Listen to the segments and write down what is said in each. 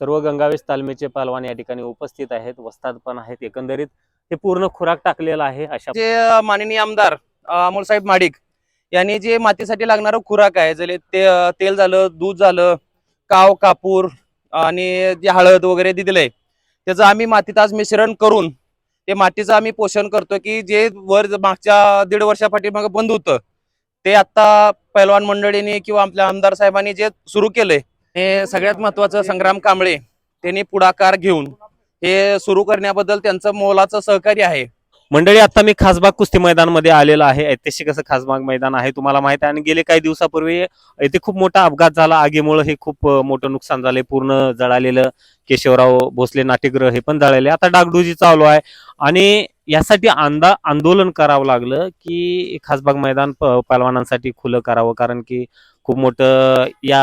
सर्व गंगावेश तालमीचे पालवान या ठिकाणी उपस्थित आहेत वस्ताद पण आहेत एकंदरीत. हे पूर्ण खुराक टाकलेला आहे अशा जे माननीय आमदार अमोल अमोलसाहेब माडिक यांनी जे मातीसाठी लागणारं खुराक आहे जले ते तेल झालं दूध झालं काव कापूर आणि जे हळद वगैरे दिलेलं त्याचं आम्ही मातीत आज मिश्रण करून ते मातीचं आम्ही पोषण करतो की जे वर मागच्या दीड वर्षापाठी मग बंद होतं ते आता पैलवान मंडळीने किंवा आपल्या आमदार साहेबांनी जे सुरू केलंय हे सगळ्यात महत्वाचं संग्राम कांबळे त्यांनी पुढाकार घेऊन हे सुरू करण्याबद्दल त्यांचं मोलाचं सहकार्य आहे. मंडळी आता मी खासबाग कुस्ती मैदानमध्ये आलेलो आहे. ऐतिहासिक असं खासबाग मैदान आहे तुम्हाला माहीत आहे. आणि गेले काही दिवसापूर्वी इथे खूप मोठा अपघात झाला. आगीमुळे हे खूप मोठं नुकसान झालंय. पूर्ण जळालेलं केशवराव भोसले नाट्यगृह हे पण जळाले आता डागडुजी चालू आहे. आणि यासाठी आंदा आंदोलन करावं लागलं की खासबाग मैदान पहलवानांसाठी खुलं करावं. कारण की खूप मोठं या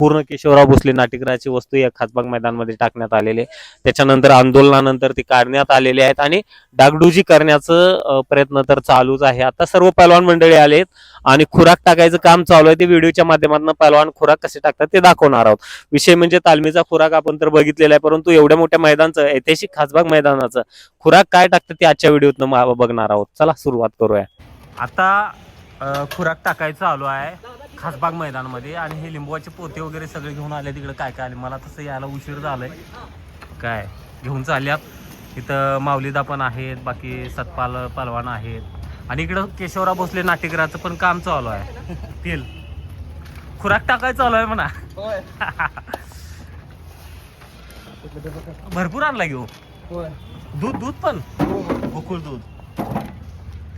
पूर्ण केशवराव भोसले नाटिकराची वस्तू या खासबाग मैदानमध्ये टाकण्यात आलेले त्याच्यानंतर आंदोलनानंतर ती काढण्यात आलेली आहेत आणि डागडुजी करण्याचं प्रयत्न तर चालूच आहे. आता सर्व पहलवान मंडळी आलेत आणि खुराक टाकायचं काम चालू आहे. ते व्हिडिओच्या माध्यमातून पहलवान खुराक कसे टाकतात ते दाखवणार आहोत. विषय म्हणजे तालमीचा खुराक आपण तर बघितलेला आहे परंतु एवढ्या मोठ्या मैदानचं ऐतिहासिक खासबाग मैदानाचं खुराक काय टाकतं ते आजच्या व्हिडिओतनं बघणार आहोत. चला सुरुवात करूया. आता खुराक टाकायचं चालू आहे. खासबाग मैदानामध्ये आणि हे लिंबूचे पोते वगैरे सगळे घेऊन आले तिकडे काय काय आले? मला तसं यायला उशीर झालाय. काय? घेऊन चालल्यात. इथं माऊलीदा पण आहेत बाकी सतपाल पलवान आहेत. आणि इकडं केशवराव भोसले नाट्यगृहाचं पण काम चालू आहे. तेल. खुराक टाकायचं चालू आहे म्हणा. भरपूर आणला घेऊ दूध दूध पण? गोकुळ दूध.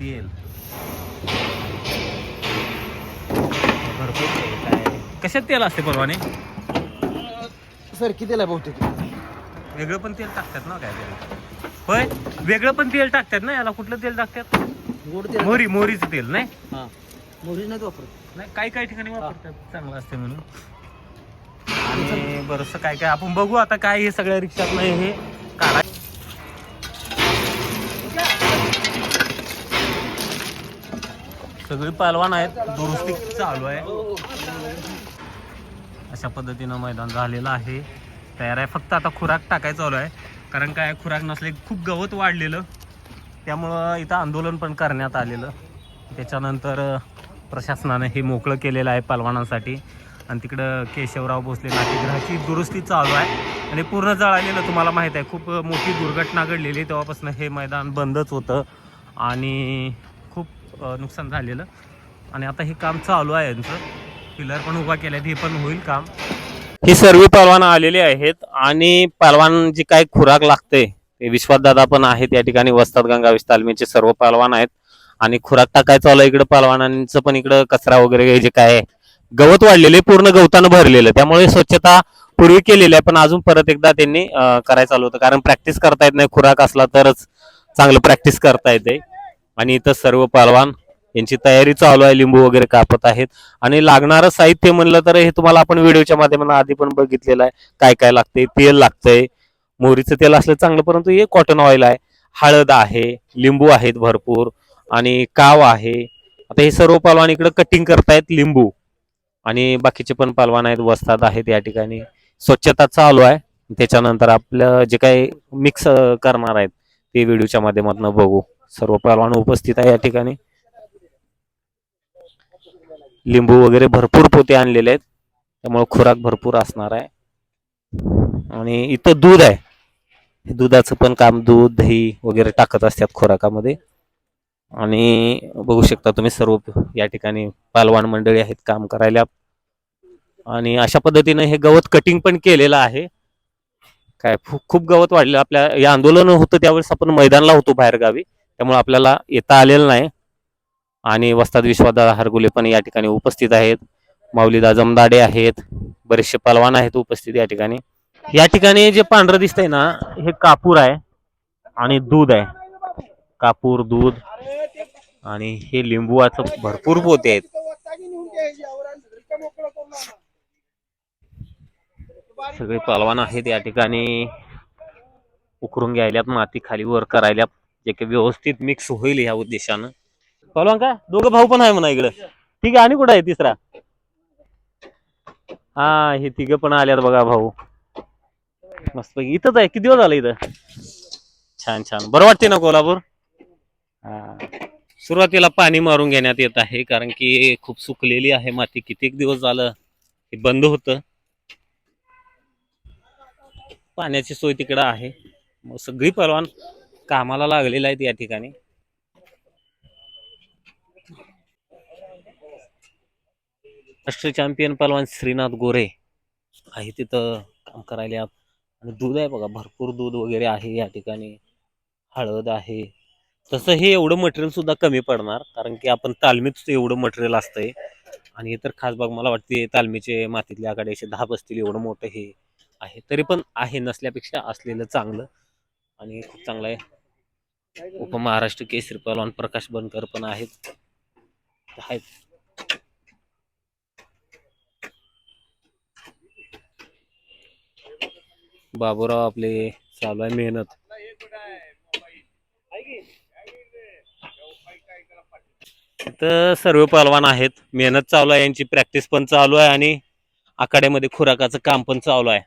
तेल. भरपूर तेल काय कशात तेल असते परवाने? सर कितीला बहुतेक. वेगळं पण तेल टाकतात ना काय तरी होय? वेगळं पण तेल टाकतात ना? याला कुठलं तेल टाकतात? गोड तेल मोहरी मोहरीचं तेल नाही? हा. मोहरी नाही वापरत. नाही काही काही ठिकाणी वापरतात. चांगलं असते म्हणून. आणि बरंचसं काय काय आपण बघू आता काय हे सगळ्या रिक्षात नाही हे काढा सगळी पहलवान आहेत. दुरुस्ती चालू आहे. अशा पद्धतीनं मैदान झालेलं आहे. तयार आहे. फक्त आता खुराक टाकायचं चालू आहे. कारण काय खुराक नसले खूप गवत वाढलेलं. त्यामुळं इथं आंदोलन पण करण्यात आलेलं. त्याच्यानंतर प्रशासनानं हे मोकळं केलेलं आहे पलवानांसाठी आणि तिकडं केशवराव भोसले नाट्यगृहाची दुरुस्ती चालू आहे. आणि पूर्ण जळालेलं तुम्हाला माहीत आहे. खूप मोठी दुर्घटना घडलेली तेव्हापासून हे मैदान बंदच होतं. आणि नुकसान झालेलं. आणि आता हे काम चालू आहे यांचं. पिलर पण उभा केल्यात हे पण होईल काम. हे सर्व परवान आलेले आहेत आणि पहलवान जी काही खुराक लागते ते विश्वासदादा पण आहेत या ठिकाणी. वस्तात गंगा तालमीचे सर्व पालवान आहेत. आणि खुराक टाकायचं आलं इकडं? पालवानांचं पण इकडं कचरा वगैरे जे काय आहे, गवत वाढलेले पूर्ण गवतानं भरलेलं त्यामुळे स्वच्छता पूर्वी केलेली आहे पण अजून परत एकदा त्यांनी करायचं आलं होतं. कारण प्रॅक्टिस करता येत नाही खुराक असला तरच चांगलं प्रॅक्टिस करता येते आणि इथं सर्व पहलवान यांची तयारी चालू आहे लिंबू वगैरे कापत आहेत. आणि लागणारं साहित्य म्हणलं तर हे तुम्हाला आपण व्हिडिओच्या माध्यमातून आधी पण बघितलेलं आहे काय काय लागतंय तेल लागतंय मोहरीचं तेल असलं चांगलं परंतु हे कॉटन ऑइल आहे. हळद आहे लिंबू आहेत भरपूर आणि काव आहे. आता हे सर्व पालवान इकडे कटिंग करतायत लिंबू. आणि बाकीचे पण पालवान आहेत वस्तात आहेत या ठिकाणी. स्वच्छता चालू आहे. त्याच्यानंतर आपलं जे काही मिक्स करणार आहेत ते व्हिडिओच्या माध्यमातून बघू. सर्व पालवान उपस्थित आहे या ठिकाणी. लिंबू वगैरे भरपूर पोते आणलेले आहेत. त्यामुळे खुराक भरपूर असणार आहे. आणि इथं दूध आहे. दुधाचं पण काम दूध दही वगैरे टाकत असतात खुराकामध्ये. आणि बघू शकता तुम्ही सर्व या ठिकाणी पालवान मंडळी आहेत काम करायला. आणि अशा पद्धतीने हे गवत कटिंग पण केलेलं आहे. काय खूप खूप गवत वाढलेलं आपल्या या आंदोलन होतं त्यावेळेस आपण मैदानला होतो बाहेर गावी त्यामुळे आपल्याला येता आलेलं नाही. आणि वस्ताद विश्वादा हरगुले पण या ठिकाणी उपस्थित आहेत. माऊलीदा जमदाडे आहेत. बरेचसे पलवान आहेत उपस्थित या ठिकाणी. या ठिकाणी जे पांढरं दिसतंय ना हे कापूर आहे आणि दूध आहे. कापूर दूध आणि हे लिंबूचं भरपूर पोते आहेत. सगळे पलवान आहेत या ठिकाणी. उकरून घ्यायल्यात माती खाली वर करायल्यात. जे की व्यवस्थित मिक्स होईल ह्या उद्देशानं. पलवान का दोघं भाऊ पण आहे म्हणा इकडं. ठीक आहे आणि कुठं आहे तिसरा? हा हे तिघं पण आल्यात बघा भाऊ. मस्त इथंच आहे किती दिवस झालं इथं? छान छान. बरं वाटते ना कोल्हापूर? हा. सुरुवातीला पाणी मारून घेण्यात येत आहे कारण की खूप सुकलेली आहे माती. कितीक दिवस झालं हे बंद होतं. पाण्याची सोय तिकडं आहे. मग सगळी परवान कामाला लागलेला आहेत या ठिकाणी. राष्ट्रीय चॅम्पियन पलवान श्रीनाथ गोरे आहे तिथं काम करायला. आणि दूध आहे बघा भरपूर दूध वगैरे आहे या ठिकाणी. हळद आहे. तसं हे एवढं मटेरियल सुद्धा कमी पडणार कारण की आपण तालमीत एवढं मटेरियल असतंय. आणि हे तर खास मला वाटते तालमीचे मातीतल्या आकडे असे दहा बसतील एवढं मोठं हे आहे. तरी पण आहे नसल्यापेक्षा असलेलं चांगलं. आणि खूप चांगलं आहे. उपमहाराष्ट्र केसरी पहलवान प्रकाश बनकर पण आहेत. बाबूराव आपले चालू आहे मेहनत. तर सर्व पहलवान आहेत. मेहनत चालू आहे. यांची प्रॅक्टिस पण चालू आहे आणि आखाड्यामध्ये खुराकाचं काम पण चालू आहे.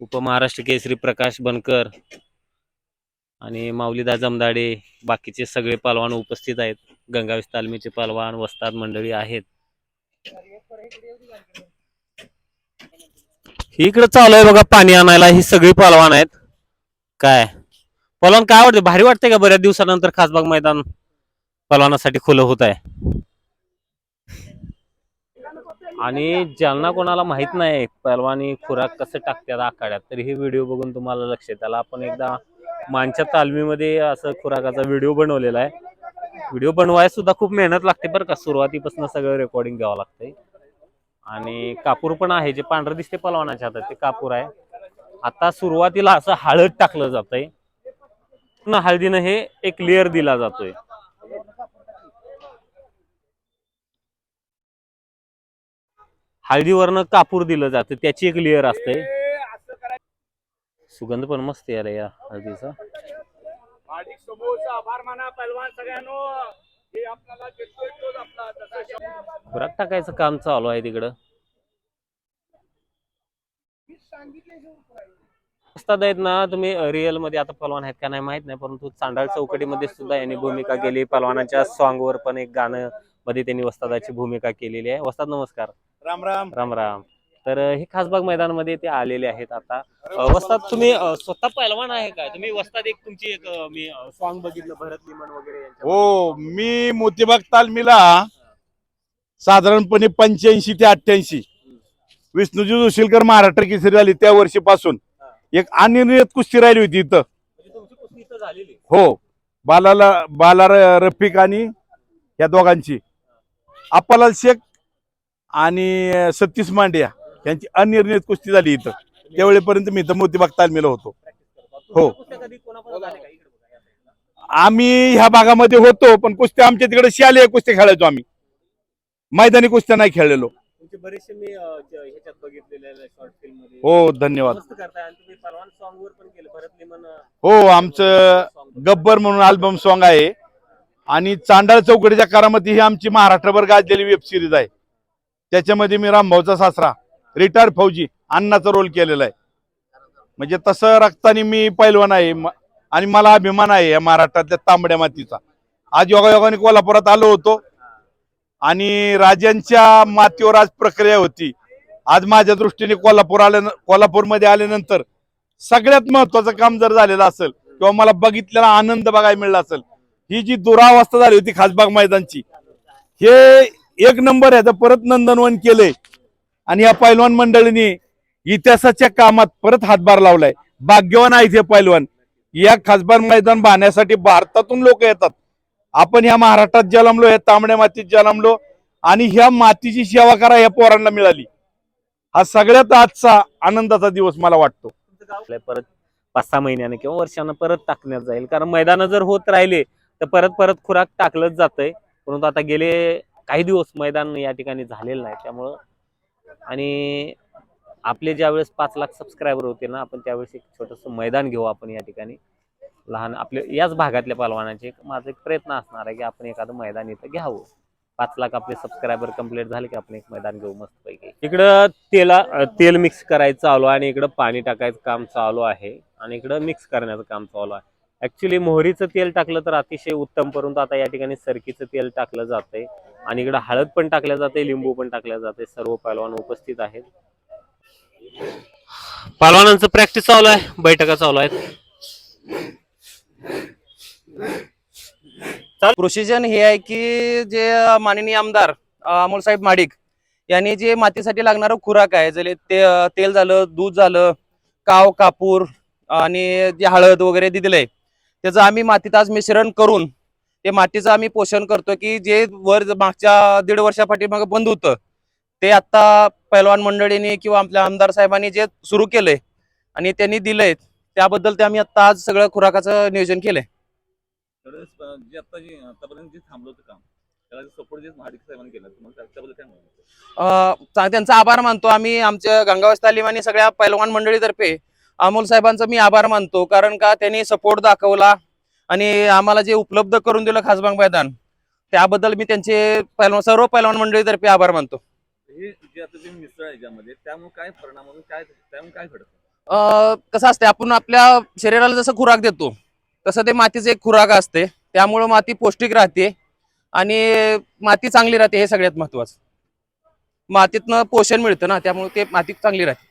उपमहाराष्ट्र केसरी प्रकाश बनकर. आणि माऊलीदा जमदाडे बाकीचे सगळे पालवान उपस्थित आहेत. गंगावीस तालमीचे पालवान वस्ताद मंडळी आहेत. इकडे चालू आहे बघा पाणी आणायला. ही सगळी पालवान आहेत. काय? पलवान काय वाटते भारी वाटते का बऱ्याच दिवसानंतर खासबाग मैदान पलवानासाठी खुलं होत आहे? आणि ज्यांना कोणाला माहीत नाही पलवानी खुराक कसं टाकतात आखाड्यात तर हे व्हिडिओ बघून तुम्हाला लक्ष आला त्याला आपण एकदा मानच्या तालमीमध्ये असं खुराकाचा व्हिडिओ बनवलेला आहे. व्हिडिओ बनवायला सुद्धा खूप मेहनत लागते बरं का. सुरुवातीपासून सगळं रेकॉर्डिंग घ्यावं लागतंय. आणि कापूर पण आहे जे पांढरं दिसते पलवानाच्या हातात ते कापूर आहे. आता सुरुवातीला असं हळद टाकलं जातंय. पुन्हा हळदीनं हे एक लेअर दिला जातोय. हळदीवरनं कापूर दिलं जातं त्याची एक लेअर असते सुगंध पण मस्त यार या हळदीचा. हार्दिक समोरचा आभार माना पहलवान सगळ्यांनो. हे आपल्याला देतोय तोच आपला जसा शब्द. खुराक टाकायचं काम चालू आहे तिकडं. असतात आहेत ना तुम्ही रिअलमध्ये आता पलवान आहेत का नाही माहीत नाही परंतु चांडाळ चौकटीमध्ये सुद्धा यांनी भूमिका केली. पलवानाच्या सॉन्ग वर पण एक गाणं मध्ये त्यांनी वस्तादाची भूमिका केलेली आहे. वस्ताद नमस्कार. राम राम. राम राम. तर हे खासबाग मैदानामध्ये ते आलेले आहेत आता. अं, वस्ताद तुम्ही स्वतः पहिलवान आहे का? तुम्ही वस्ताद एक तुमची एक मी सॉन्ग बघितलं भरत लिमन वगैरे यांच्या. हो मी मोतीबाग तालमीला साधारणपणे पंच्याऐंशी ते अठ्ठ्याऐंशी विष्णूजी जोशीलकर महाराष्ट्र केसरी आली त्या वर्षीपासून. एक अनिर्णित कुस्ती राहिली होती इथं. म्हणजे तुमची कुस्ती इथं झालेली. हो बालाला बाला र- रफिक आणि या दोघांची. अप्पालाल शेख आणि सतीश मांडिया. यांची अनिर्णित कुस्ती झाली इथं. त्यावेळेपर्यंत मी इथं मोतीबाग तालमीला होतो. हो. आम्ही ह्या भागामध्ये होतो पण कुस्त्या आमच्या तिकडे शालेय कुस्ती खेळायचो आम्ही. मैदानी कुस्त्या नाही खेळलेलो. तुमचे बरेचसे मी अं, ज- ह्याच्यात बघितलेले शॉर्ट फिल्ममध्ये. हो धन्यवाद. हो आमचं गब्बर म्हणून अल्बम सॉन्ग आहे. आणि चांडाळ चौकडीच्या कारामध्ये ही आमची महाराष्ट्रभर गाजलेली वेब सिरीज आहे. त्याच्यामध्ये मी रामभाऊचा सासरा. रिटायर्ड फौजी अण्णाचा रोल केलेला आहे. म्हणजे तसं रक्ताने मी पैलवान आहे. आणि मला अभिमान आहे या महाराष्ट्रातल्या तांबड्या मातीचा. आज योगायोगाने कोल्हापुरात आलो होतो. आणि राजांच्या मातीवर आज प्रक्रिया होती. आज माझ्या दृष्टीने कोल्हापूर आल्या कोल्हापूरमध्ये आल्यानंतर सगळ्यात महत्वाचं काम जर झालेलं असेल किंवा मला बघितलेला आनंद बघायला मिळाला असेल ही जी दुरावस्था झाली होती खासबाग मैदानची हे एक नंबर आहे. तर परत नंदनवन केलंय. आणि या पैलवान मंडळीने इतिहासाच्या कामात परत हातभार लावलाय. भाग्यवान आहेत हे पैलवान. या खासबार मैदान बांधण्यासाठी भारतातून लोक येतात. आपण ह्या महाराष्ट्रात जन्मलो या तांबड्या मातीत जन्मलो आणि ह्या मातीची सेवा करा या पोरांना मिळाली. हा सगळ्यात आजचा आनंदाचा दिवस मला वाटतो. परत पाच सहा महिन्याने किंवा वर्षानं परत टाकण्यात जाईल. कारण मैदान जर होत राहिले तर परत परत खुराक टाकलंच जातंय. परंतु आता गेले काही दिवस मैदान या ठिकाणी झालेलं नाही. त्यामुळं आणि आपले ज्यावेळेस पाच लाख सबस्क्रायबर होते ना आपण त्यावेळेस एक छोटंसं मैदान घेऊ आपण या ठिकाणी. लहान आपले याच भागातल्या पालवानाचे माझा एक प्रयत्न असणार आहे की आपण एखादं मैदान इथं घ्यावं. पाच लाख आपले सबस्क्रायबर कंप्लीट झाले की आपण एक मैदान घेऊ मस्त पैकी इकडं तेला तेल मिक्स करायचं चालू आहे आणि इकडं पाणी टाकायचं काम चालू आहे आणि इकडं मिक्स करण्याचं काम चालू आहे. ऍक्च्युली मोहरीचं तेल टाकलं तर अतिशय उत्तम परंतु आता या ठिकाणी सरकीचं तेल टाकलं जातंय. आणि इकडं हळद पण टाकल्या जाते लिंबू पण टाकल्या जाते. सर्व पैलवान उपस्थित आहेत. पहलवानांचं प्रॅक्टिस चालू आहे बैठका चालू आहेत. प्रोसिजन हे आहे की जे माननीय आमदार अमोल साहेब माडिक यांनी जे मातीसाठी लागणारं खुराक आहे जले ते तेल झालं दूध झालं काव कापूर आणि जे हळद वगैरे दिलेलं आहे त्याचं आम्ही मातीत आज मिश्रण करून ते मातीचं आम्ही पोषण करतो की जे वर मागच्या दीड वर्षापाठी मग बंद होतं ते आता पैलवान मंडळीने किंवा आपल्या आमदार साहेबांनी जे सुरू केलंय आणि त्यांनी दिलंय त्याबद्दल ते आम्ही आता आज सगळं खुराकाचं नियोजन केलंय. त्यांचा आभार मानतो. आम्ही आमच्या गंगावस तालीम आणि सगळ्या पैलवान मंडळीतर्फे अमोल साहेबांचा मी आभार मानतो कारण का त्यांनी सपोर्ट दाखवला. आणि आम्हाला जे उपलब्ध करून दिलं खासबाग मैदान त्याबद्दल मी त्यांचे पैलवान सर्व पैलवान मंडळीतर्फे आभार मानतो. हे जे आता जे मिसळ आहे याच्यामध्ये त्यामुळे काय परिणाम होतो काय त्यामुळे काय घडतं? अ, कसं असते आपण आपल्या शरीराला जसं खुराक देतो तसं ते मातीचं एक खुराक असते. त्यामुळं माती पौष्टिक राहते आणि माती चांगली राहते हे सगळ्यात महत्वाचं. मातीतनं पोषण मिळतं ना त्यामुळे ते माती चांगली राहते.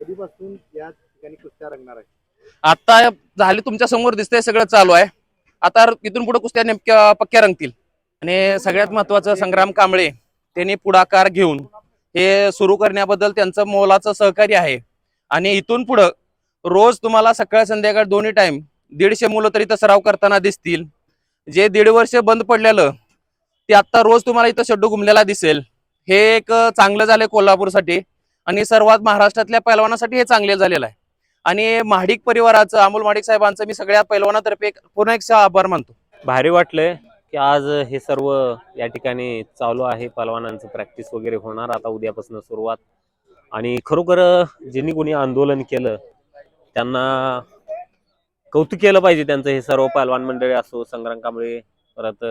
कधीपासून या ठिकाणी कुस्त्या रंगणार आहे? आता झाले तुमच्यासमोर दिसतंय सगळं चालू आहे. आता इथून पुढे कुस्त्या नेमक्या पक्क्या रंगतील. आणि सगळ्यात महत्वाचं संग्राम कांबळे त्यांनी पुढाकार घेऊन हे सुरू करण्याबद्दल त्यांचं मोलाचं सहकार्य आहे. आणि इथून पुढं रोज तुम्हाला सकाळ संध्याकाळ दोन्ही टाइम दीडशे मुलं तरी इथं सराव करताना दिसतील. जे दीड वर्ष बंद पडलेलं ते आता रोज तुम्हाला इथं शेड्डू घुमलेला दिसेल. हे एक चांगलं झालंय कोल्हापूरसाठी. आणि सर्वात महाराष्ट्रातल्या पैलवानासाठी हे चांगले झालेलं आहे. आणि महाडिक परिवाराचं अमोल महाडिक साहेबांचं मी सगळ्या पैलवानातर्फे पुन्हा एक आभार मानतो. भारी वाटलंय की आज हे सर्व या ठिकाणी चालू आहे. पलवानांचं प्रॅक्टिस वगैरे होणार. आता उद्यापासून सुरुवात. आणि खरोखर ज्यांनी कोणी आंदोलन केलं त्यांना कौतुक केलं पाहिजे त्यांचं. हे सर्व पहलवान मंडळी असो संग्राम कांबळे परत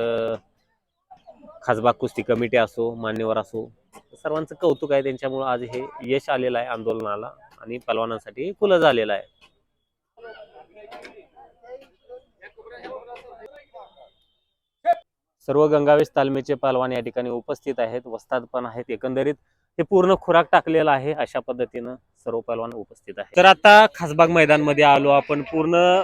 खासबाग कुस्ती कमिटी असो मान्यवर असो सर्वांचं कौतुक आहे. त्यांच्यामुळं आज हे यश आलेलं आहे आंदोलनाला. आणि पलवानांसाठी खुलं झालेलं आहे. सर्व गंगावेश तालमीचे पालवान या ठिकाणी उपस्थित आहेत वस्ताद पण आहेत एकंदरीत. हे पूर्ण खुराक टाकलेला आहे अशा पद्धतीनं सर्व पलवान उपस्थित आहेत. तर आता खासबाग मैदानमध्ये आलो आपण. पूर्ण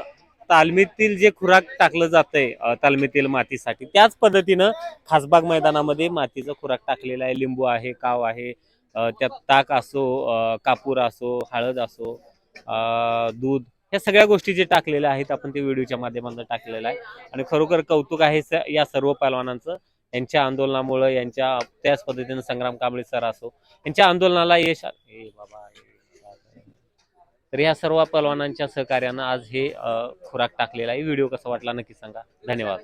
तालमीतील जे खुराक टाकलं जातंय तालमीतील मातीसाठी त्याच पद्धतीनं खासबाग मैदानामध्ये मातीचा खुराक टाकलेला आहे. लिंबू आहे काव आहे त्यात ताक असो कापूर असो हळद असो दूध या सगळ्या गोष्टी जे टाकलेल्या आहेत आपण ते व्हिडिओच्या माध्यमातून टाकलेलं आहे. आणि खरोखर कौतुक आहे या सर्व पैलवानांचं. यांच्या आंदोलनामुळं यांच्या त्याच पद्धतीनं संग्राम कांबळे सर असो यांच्या आंदोलनाला यश आ- ए बाबा तर या सर्व पैलवानांच्या सहकार्यानं आज हे खुराक टाकलेला आहे. व्हिडिओ कसा वाटला नक्की सांगा. धन्यवाद.